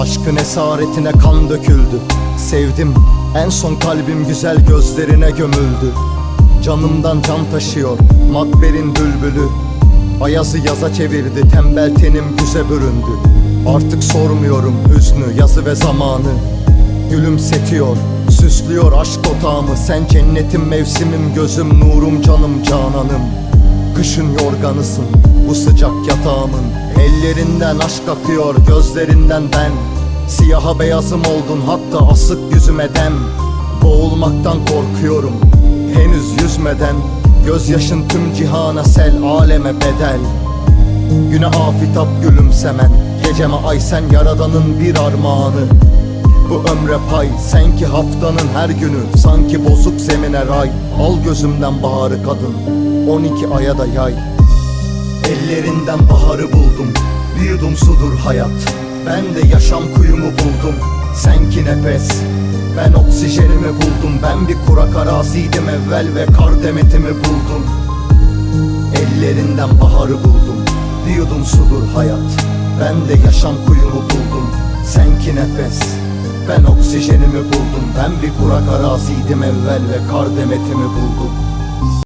Aşkın esaretine kan döküldü. Sevdim en son kalbim güzel gözlerine gömüldü. Canımdan can taşıyor Makber'in bülbülü. Ayazı yaza çevirdi tembel tenim güze büründü. Artık sormuyorum hüznü yazı ve zamanı. Gülümsetiyor süslüyor aşk otağımı. Sen cennetim mevsimim gözüm nurum canım cananım Kışın yorganısın bu sıcak yatağımın. Ellerinden aşk akıyor gözlerinden ben. Siyaha beyazım oldun hatta asık yüzüme dem. Boğulmaktan korkuyorum henüz yüzmeden. Gözyaşın tüm cihana sel aleme bedel. Güne afitap gülümsemen Geceme ay sen yaradanın bir armağanı. Bu ömre pay sen ki haftanın her günü Sanki bozuk zemine ray. Al gözümden baharı kadın 12 aya da yay. Ellerinden baharı buldum Bir yudum sudur hayat. Ben de yaşam kuyumu buldum Sen ki nefes. Ben oksijenimi buldum Ben bir kurak araziydim evvel Ve kar demetimi buldum. Ellerinden baharı buldum Bir yudum sudur hayat. Ben de yaşam kuyumu buldum Sen ki nefes. Ben oksijenimi buldum Ben bir kurak araziydim evvel Ve kar demetimi buldum